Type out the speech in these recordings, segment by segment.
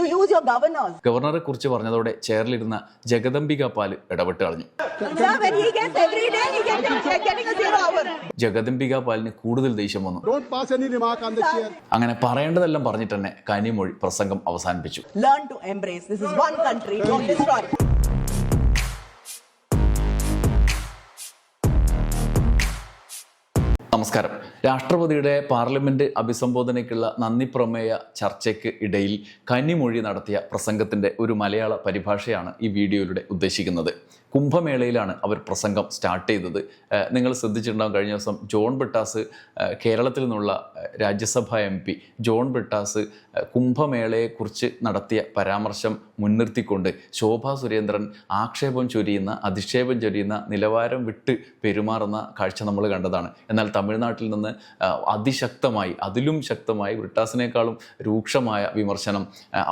You use your governors. ഗവർണറെ കുറിച്ച് പറഞ്ഞതോടെ ചെയറിലിരുന്ന ജഗദംബിക പാൽ ഇടപെട്ട് കളഞ്ഞു Sir, when he gets every day, he gets he's getting a zero hour. Jagadambika പാലിന് കൂടുതൽ ദേഷ്യം വന്നു Don't pass any remark on the chair. അങ്ങനെ പറയേണ്ടതെല്ലാം പറഞ്ഞിട്ട് തന്നെ കനിമൊഴി പ്രസംഗം അവസാനിപ്പിച്ചു Learn to embrace. This is one country. നമസ്കാരം. രാഷ്ട്രപതിയുടെ പാർലമെന്റ് അഭിസംബോധനയ്ക്കുള്ള നന്ദി പ്രമേയ ചർച്ചയ്ക്ക് ഇടയിൽ കന്നിമൊഴി നടത്തിയ പ്രസംഗത്തിന്റെ ഒരു മലയാള പരിഭാഷയാണ് ഈ വീഡിയോയിലൂടെ ഉദ്ദേശിക്കുന്നത്. കുംഭമേളയിലാണ് അവർ പ്രസംഗം സ്റ്റാർട്ട് ചെയ്തത്. നിങ്ങൾ ശ്രദ്ധിച്ചിട്ടുണ്ടാകും കഴിഞ്ഞ ദിവസം ജോൺ ബിട്ടാസ് കേരളത്തിൽ നിന്നുള്ള Rajya Sabha M P John Brittas കുംഭമേളയെക്കുറിച്ച് നടത്തിയ പരാമർശം മുൻനിർത്തിക്കൊണ്ട് ശോഭാ സുരേന്ദ്രൻ ആക്ഷേപം ചൊരിയുന്ന അധിക്ഷേപം ചൊരിയുന്ന നിലവാരം വിട്ട് പെരുമാറുന്ന കാഴ്ച നമ്മൾ കണ്ടതാണ്. എന്നാൽ തമിഴ്നാട്ടിൽ നിന്ന് അതിശക്തമായി അതിലും ശക്തമായി ബ്രിട്ടാസിനേക്കാളും രൂക്ഷമായ വിമർശനം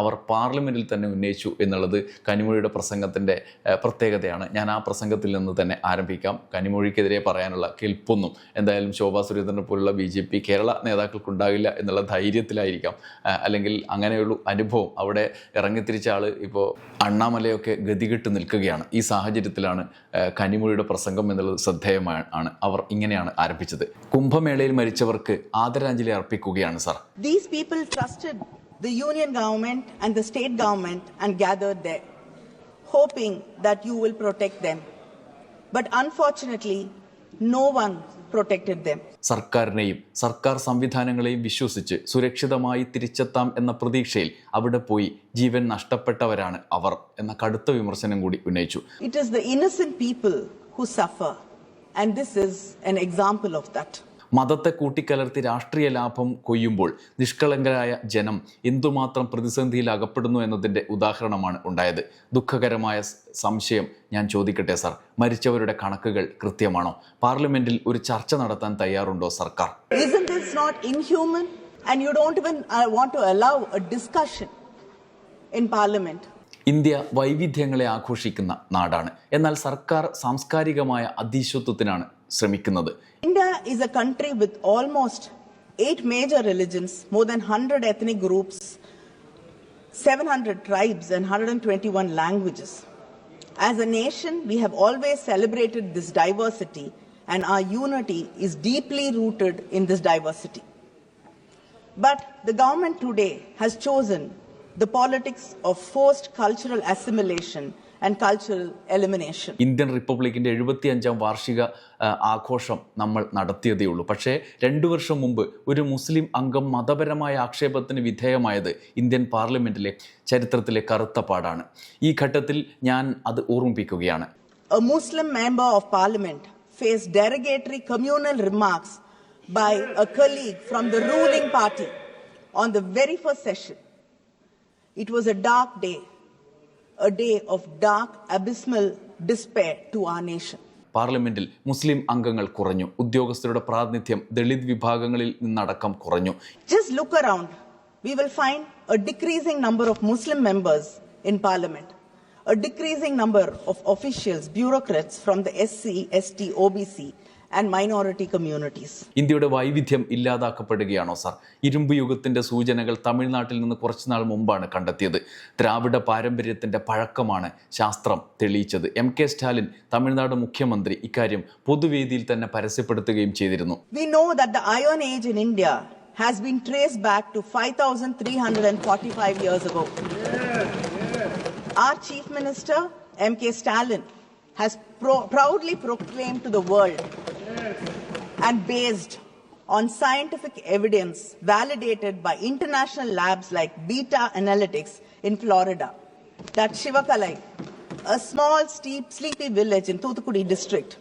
അവർ പാർലമെന്റിൽ തന്നെ ഉന്നയിച്ചു എന്നുള്ളത് കനിമൊഴിയുടെ പ്രസംഗത്തിന്റെ പ്രത്യേകതയാണ്. ഞാൻ ആ പ്രസംഗത്തിൽ നിന്ന് തന്നെ ആരംഭിക്കാം. കനിമൊഴിക്കെതിരെ പറയാനുള്ള കെൽപ്പൊന്നും എന്തായാലും ശോഭാ സുരേന്ദ്രനെ പോലുള്ള ബി ജെ പി കേരള നേതാക്കൾക്കുണ്ടാകില്ല എന്നുള്ള ധൈര്യത്തിലായിരിക്കാം. അല്ലെങ്കിൽ അങ്ങനെയുള്ള അനുഭവം അവിടെ ഇറങ്ങിത്തിരിച്ച ആൾ ഇപ്പോൾ അണ്ണാമലയൊക്കെ ഗതികെട്ട് നിൽക്കുകയാണ്. ഈ സാഹചര്യത്തിലാണ് കനിമൊഴിയുടെ പ്രസംഗം എന്നുള്ളത് ശ്രദ്ധേയമാണ് അവർ ഇങ്ങനെയാണ് ആരംഭിച്ചത്. കുംഭമേളയിൽ മരിച്ചവർക്ക് ആദരാഞ്ജലി അർപ്പിക്കുകയാണ് sir These people trusted the union government and the state government and gathered there, hoping that you will protect them. But unfortunately, no one protected them. സർക്കാരിനെയും സർക്കാർ സംവിധാനങ്ങളെയും വിശ്വസിച്ച് സുരക്ഷിതമായി തിരിച്ചെത്താം എന്ന പ്രതീക്ഷയിൽ അവിടെ പോയി ജീവൻ നഷ്ടപ്പെട്ടവരാണ് അവർ എന്ന കടുത്ത വിമർശനം കൂടി ഉന്നയിച്ചു It is the innocent people who suffer, and this is an example of that മതത്തെ കൂട്ടിക്കലർത്തി രാഷ്ട്രീയ ലാഭം കൊയ്യുമ്പോൾ നിഷ്കളങ്കരായ ജനം എന്തുമാത്രം പ്രതിസന്ധിയിൽ അകപ്പെടുന്നു എന്നതിന്റെ ഉദാഹരണമാണ് ഉണ്ടായത്. ദുഃഖകരമായ സംശയം ഞാൻ ചോദിക്കട്ടെ സാർ? മരിച്ചവരുടെ കണക്കുകൾ കൃത്യമാണോ? പാർലമെന്റിൽ ഒരു ചർച്ച നടത്താൻ തയ്യാറുണ്ടോ സർക്കാർ? Isn't this not inhuman? And you don't even uh, want to allow a discussion in parliament. India വൈവിധ്യങ്ങളെ ആഘോഷിക്കുന്ന നാടാണ്. എന്നാൽ സർക്കാർ സാംസ്കാരികമായ അധീശത്വത്തിനാണ് ശ്രമിക്കുന്നത്. India is a country with almost eight major religions more than hundred ethnic groups seven hundred tribes and hundred and twenty one languages as a nation we have always celebrated this diversity and a unity is deeply rooted in this diversity but the government today has chosen the politics of forced cultural assimilation and cultural elimination. Indian റിപ്പബ്ലിക്കിന്റെ എഴുപത്തിയഞ്ചാം വാർഷിക ആഘോഷം നമ്മൾ നടത്തിയതേ ഉള്ളൂ പക്ഷേ രണ്ടു വർഷം മുമ്പ് ഒരു മുസ്ലിം അംഗം മതപരമായ ആക്ഷേപത്തിന് വിധേയമായത് ഇന്ത്യൻ പാർലമെന്റിലെ ചരിത്രത്തിലെ കറുത്ത പാടാണ് ഈ ഘട്ടത്തിൽ ഞാൻ അത് ഓർമ്മിപ്പിക്കുകയാണ് a Muslim member of parliament faced derogatory communal remarks by a colleague from the ruling party on the very first session. It was a dark day, a day of dark, abysmal despair to our nation. പാർലമെന്റിൽ മുസ്ലിം അംഗങ്ങൾ കുറഞ്ഞു ഉദ്യോഗസ്ഥരുടെ പ്രാതിനിധ്യം ദളിത് വിഭാഗങ്ങളിൽ നിന്നടക്കം കുറഞ്ഞു Just look around. We will find a decreasing number of Muslim members in parliament, a decreasing number of officials, bureaucrats from the SC, ST, OBC, and minority communities ഇന്ത്യയുടെ വൈവിധ്യം ഇല്ലാതാക്കപ്പെടുകയാണോ sir ഇരുമ്പ് യുഗത്തിന്റെ സൂചനകൾ തമിഴ്നാട്ടിൽ നിന്ന് കുറച്ചുനാൾ മുമ്പാണ് കണ്ടെത്തിയത് ദ്രാവിഡ പാരമ്പര്യത്തിന്റെ പഴക്കമാണ് ശാസ്ത്രം തെളിയിച്ചത് എം കെ സ്റ്റാലിൻ തമിഴ്നാട് മുഖ്യമന്ത്രി ഇക്കാര്യം പൊതുവേദിയിൽ തന്നെ പരസ്യപ്പെടുത്തുകയും ചെയ്തിരുന്നു We know that the Iron Age in India has been traced back to 5,345 years ago. Our Chief Minister, M.K. Stalin, has pro- proudly proclaimed to the world and based on scientific evidence validated by international labs like Beta Analytics in Florida that Shivakalai, a small, steep, sleepy village in Thuthukudi district,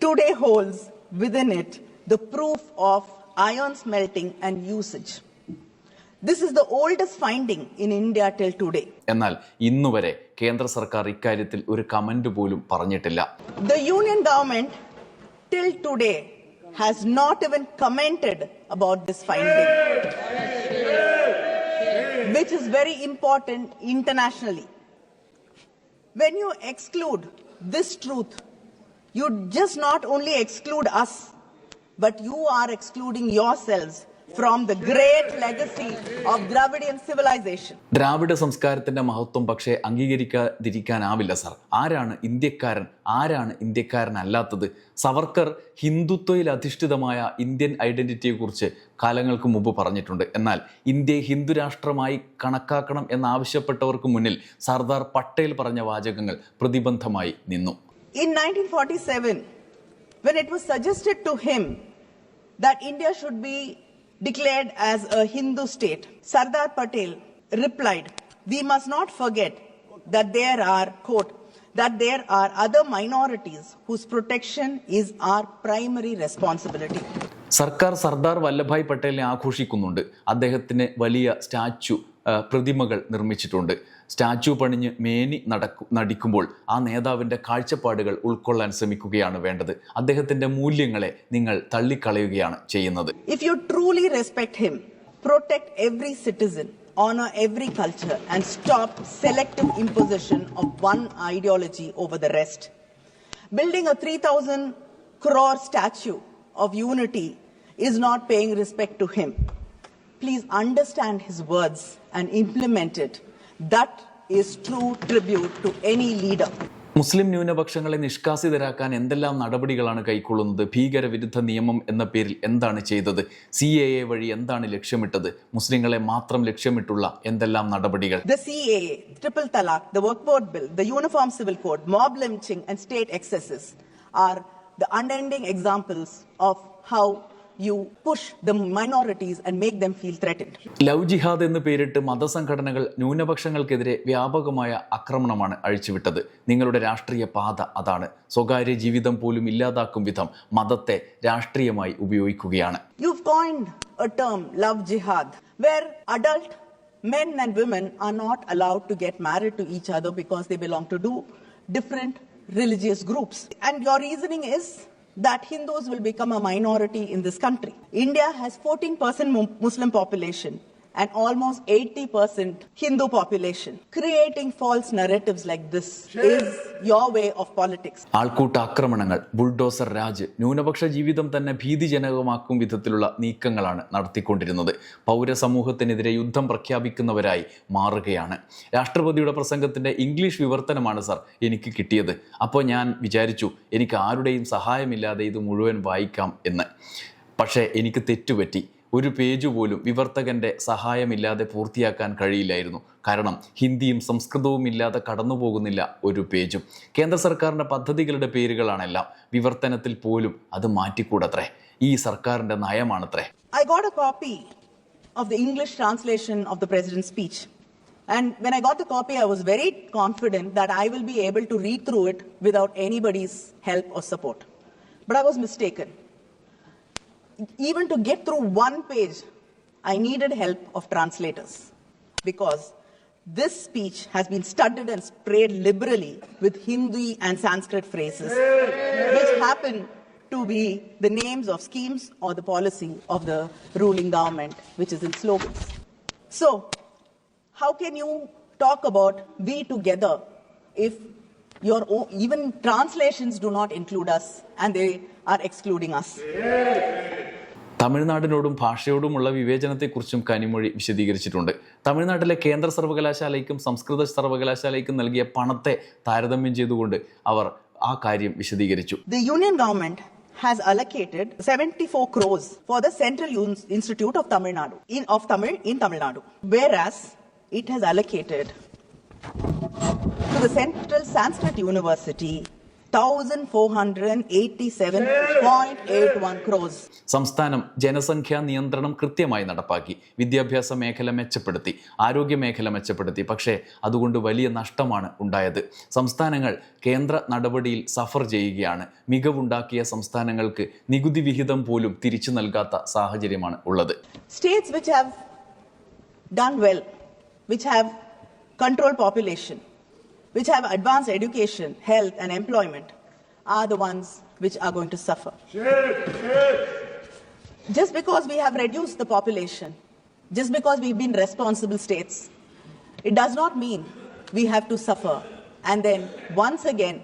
today holds within it the proof of iron smelting and usage. This is the oldest finding in India till today. എന്നാൽ ഇന്നുവരെ കേന്ദ്ര സർക്കാർ ഇക്കാര്യത്തിൽ ഒരു comment പോലും പറഞ്ഞിട്ടില്ല The union government till today has not even commented about this finding, which is very important internationally. When you exclude this truth, you just not only exclude us, but you are excluding yourselves from the great legacy of Dravidian civilization. ദ്രാവിഡ സംസ്കാരത്തിന്റെ മഹത്വം പക്ഷേ അംഗീകരിക്കാതിരിക്കാനാവില്ല sir ആരാണ് ഇന്ത്യക്കാരൻ? ആരാണ് ഇന്ത്യക്കാരനല്ലാത്തത്? സവർക്കർ ഹിന്ദുത്വയിൽ അധിഷ്ഠിതമായ Indian ഐഡന്റിറ്റിയെക്കുറിച്ച് കാലങ്ങൾക്ക് മുമ്പ് പറഞ്ഞിട്ടുണ്ട്. എന്നാൽ ഇന്ത്യയെ ഹിന്ദു രാഷ്ട്രമായി കണക്കാക്കണം എന്നാവശ്യപ്പെട്ടവർക്ക് മുന്നിൽ സർദാർ പട്ടേൽ പറഞ്ഞ വാചകങ്ങൾ പ്രതിബന്ധമായി നിന്നു. In 1947, when it was suggested to him that India should be declared as a Hindu state, Sardar Patel replied, We must not forget that there are, quote, that there are other minorities whose protection is our primary responsibility. സർക്കാർ സർദാർ വല്ലഭായ് പട്ടേലിനെ ആഘോഷിക്കുന്നുണ്ട് അദ്ദേഹത്തിന് വലിയ statue ആ, പ്രതിമകൾ നിർമ്മിച്ചിട്ടുണ്ട് statue പണിഞ്ഞ് മേനി നടക്കു നടിക്കുമ്പോൾ ആ നേതാവിന്റെ കാഴ്ചപ്പാടുകൾ ഉൾക്കൊള്ളാൻ ശ്രമിക്കുകയാണ് വേണ്ടത് അദ്ദേഹത്തിന്റെ മൂല്യങ്ങളെ നിങ്ങൾ തള്ളിക്കളയുകയാണ് ചെയ്യുന്നത് If you truly respect him, protect every citizen, honor every culture, and stop selective imposition of one ideology over the rest. Building a 3,000 crore statue of unity is not paying respect to him. Please understand his words and implement it. That is true tribute to any leader. മുസ്ലിം ന്യൂനപക്ഷങ്ങളെ നിഷ്കാസിതരാക്കാൻ എന്തെല്ലാം നടപടികളാണ് കൈക്കൊള്ളുന്നത് ഭീകരവിരുദ്ധ നിയമം എന്ന പേരിൽ എന്താണ് ചെയ്തത് സി എ എ വഴി എന്താണ് ലക്ഷ്യമിട്ടത് മുസ്ലിങ്ങളെ മാത്രം ലക്ഷ്യമിട്ടുള്ള എന്തെല്ലാം നടപടികൾ The CAA, Triple Talaq, the Work Board Bill, the Uniform Civil Code, mob lynching, and state excesses are the unending examples of how you push the minorities and make them feel threatened. Love jihad എന്ന് പേരിട്ട് മതസംഘടനകൾ ന്യൂനപക്ഷങ്ങൾക്കെതിരെ വ്യാപകമായ ആക്രമണമാണ് അഴിച്ചുവിട്ടത് നിങ്ങളുടെ രാഷ്ട്രീയ പാത അതാണ് സ്വകാര്യ ജീവിതം പോലും ഇല്ലാതാക്കും വിധം മതത്തെ രാഷ്ട്രീയമായി ഉപയോഗിക്കുകയാണ് You've coined a term, love jihad, where adult men and women are not allowed to get married to each other because they belong to two different religious groups. And your reasoning is that Hindus will become a minority in this country. India has 14% Muslim population and almost 80% Hindu population. Creating false narratives like this is your way of politics. ആൾക്കൂട്ട ആക്രമണങ്ങൾ bulldozer Raj ന്യൂനപക്ഷ ജീവിതം തന്നെ ഭീതിജനകമാക്കും വിധത്തിലുള്ള നീക്കങ്ങളാണ് നടത്തിക്കൊണ്ടിരുന്നത്. പൗരസമൂഹത്തിനെതിരെ യുദ്ധം പ്രഖ്യാപിക്കുന്നവരായി മാറുകയാണ്. രാഷ്ട്രപതിയുടെ പ്രസംഗത്തിന്റെ ഇംഗ്ലീഷ് വിവർത്തനമാണ് സർ എനിക്ക് കിട്ടിയത്. അപ്പോൾ ഞാൻ വിചാരിച്ചു എനിക്ക് ആരുടെയും സഹായമില്ലാതെ ഇത് മുഴുവൻ വായിക്കാം എന്ന്. പക്ഷേ എനിക്ക് തെറ്റുപറ്റി. ഒരു പേജ് പോലും വിവർത്തകന്റെ സഹായമില്ലാതെ പൂർത്തിയാക്കാൻ കഴിയില്ലായിരുന്നു. കാരണം ഹിന്ദിയും സംസ്കൃതവും ഇല്ലാതെ കടന്നു പോകുന്നില്ല ഒരു പേജും. കേന്ദ്ര സർക്കാരിന്റെ പദ്ധതികളുടെ പേരുകളാണെല്ലാം വിവർത്തനത്തിൽ പോലും അത് മാറ്റിക്കൂടത്രേ? ഈ സർക്കാരിന്റെ നയമാണത്രേ? I got a copy of the English translation of the president speech and when I got a copy I was very confident that I will be able to read through it without anybody's help or support but I was mistaken Even to get through one page, I needed help of translators because this speech has been studded and sprayed liberally with Hindi and Sanskrit phrases, which happen to be the names of schemes or the policy of the ruling government, which is in slogans. So, how can you talk about we together if your own, even translations do not include us and they are excluding us? തമിഴ്നാടിനോടും ഭാഷയോടുമുള്ള വിവേചനത്തെക്കുറിച്ചും കനിമൊഴി വിശദീകരിച്ചിട്ടുണ്ട്. തമിഴ്നാട്ടിലെ കേന്ദ്ര സർവകലാശാലയ്ക്കും സംസ്കൃത സർവകലാശാലയ്ക്കും നൽകിയ പണത്തെ താരതമ്യം ചെയ്തുകൊണ്ട് അവർ ആ കാര്യം വിശദീകരിച്ചു. The union government has allocated seventy four crores for the central institute of Tamil Nadu in of Tamil in Tamil Nadu where as it has allocated central Sanskrit university സംസ്ഥാനം ജനസംഖ്യാ നിയന്ത്രണം കൃത്യമായി നടപ്പാക്കി. വിദ്യാഭ്യാസ മേഖല മെച്ചപ്പെടുത്തി ആരോഗ്യ മേഖല മെച്ചപ്പെടുത്തി. പക്ഷേ അതുകൊണ്ട് വലിയ നഷ്ടമാണ് ഉണ്ടായത്. സംസ്ഥാനങ്ങൾ കേന്ദ്ര നടപടിയിൽ സഫർ ചെയ്യുകയാണ്. മികവുണ്ടാക്കിയ സംസ്ഥാനങ്ങൾക്ക് നികുതി വിഹിതം പോലും തിരിച്ചു നൽകാത്ത സാഹചര്യമാണ് ഉള്ളത്. States which have done well, which have control population, which have advanced education, health, and employment are the ones which are going to suffer. Just because we have reduced the population, just because we've been responsible states, it does not mean we have to suffer. And then once again,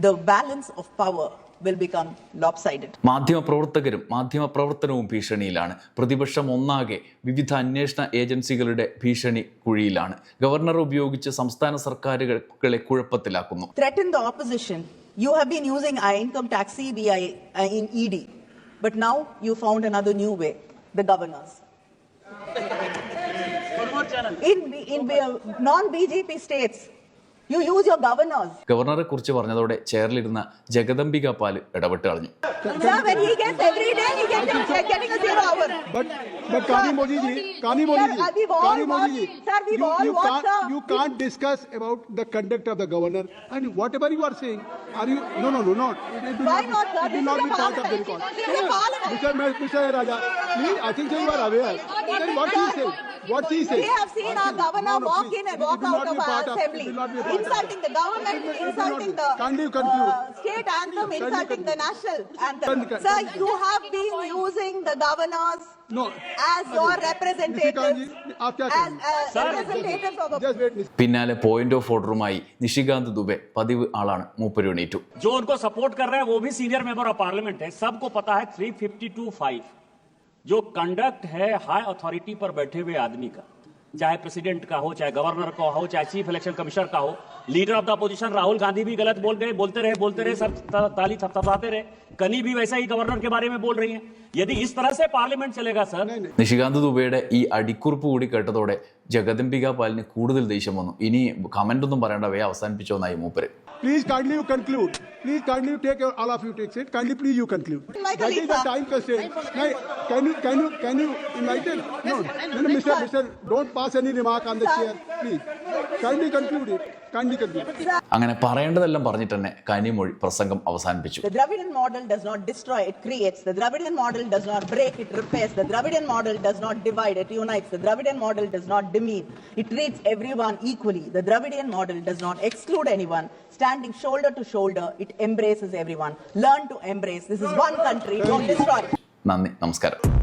the balance of power will become lopsided. മാധ്യമപ്രവർത്തകരും മാധ്യമപ്രവർത്തനവും ഭീഷണിയിലാണ് പ്രതിപക്ഷം ഒന്നാകെ വിവിധ അന്വേഷണ ഏജൻസികളുടെ ഭീഷണി കുഴിയിലാണ് governor ഉപയോഗിച്ച് സംസ്ഥാന സർക്കാരുകളെ കുഴപ്പത്തിലാക്കുന്നു Threaten the opposition. You have been using our income tax CBI uh, in ED, but now you found another new way, the governors. In, in non-BJP states, you use your governors. ഗവർണറെ കുറിച്ച് പറഞ്ഞതോടെ ചെയറിലിരുന്ന ജഗദംബിക പാൽ ഇടപെട്ട് കളഞ്ഞു Sir, when he gets every day, he gets getting a zero hour. But but Kani Modi ji, Kani Modi ji, Kani Modi ji, sir, we've you, all you watched can't you can't discuss about the conduct of the governor and whatever you are saying. Are you no no no no? It, it will Why not, sir? It will not be part of the record. This is a parliament. Mr. Mr. Raja, please, I think you are aware. Then what he said, what he said. We have seen our governor No, no, walk in and walk out of our part of- it assembly, will not be part of- insulting the government, It will- it will not insulting the Can't you conclude? uh, state anthem, insulting the national anthem. Can- can- Sir, you have been using the governors No. as your representatives, Nishi आप क्या as करेंगे? uh, representatives of the Just wait. Mr. പിന്നാലെ point of ഓർഡറുമായി നിഷികാന്ത് ദുബെ പതിവ് ആളാണ് മൂപ്പര് എണീറ്റു जो उनको सपोर्ट कर रहे हैं वो भी सीनियर मेंबर ऑफ पार्लियामेंट है सबको पता है 352.5 जो कंडक्ट है हाई अथॉरिटी पर बैठे हुए आदमी का चाहे प्रेसिडेंट का हो चाहे गवर्नर का हो चाहे चीफ इलेक्शन कमिश्नर का हो leader of the opposition Rahul Gandhi भी गलत बोल गए बोलते रहे बोलते रहे सब त- ताली थपथपाते रहे कनी भी वैसा ही गवर्नर के बारे में बोल रही है यदि इस तरह से पार्लियामेंट चलेगा सर നിഷികാന്ത് ദുബെയുടെ ഈ അടിക്കുറിപ്പ് കൂടി കേട്ടതോടെ ജഗദംബിക പാലിന് കൂടുതൽ ദേഷ്യം വന്നു ഇനി കമന്റ് ഒന്നും പറയേണ്ട വേ അവസാനിപ്പിച്ചോന്നായി മൂപ്പര് Please kindly you conclude. Please kindly you take your, all of you take it. Kindly please you conclude. Michael that is the Lisa. time constraint. Now, can you can you can you invite it? No, no, no, Mr. Mr. Don't pass any remark on the chair, please. Kindly conclude it. Kindly conclude. അങ്ങനെ പറയേണ്ടതെല്ലാം പറഞ്ഞിട്ട് തന്നെ കനിമൊഴി പ്രസംഗം അവസാനിപ്പിച്ചു The Dravidian model does not destroy, it creates. The Dravidian model does not break, it repairs. The Dravidian model does not divide, it unites. The Dravidian model does not demean, it treats everyone equally. The Dravidian model does not exclude anyone. Standing shoulder to shoulder, it embraces everyone. Learn to embrace. This is one country, don't destroy. നന്ദി നമസ്കാരം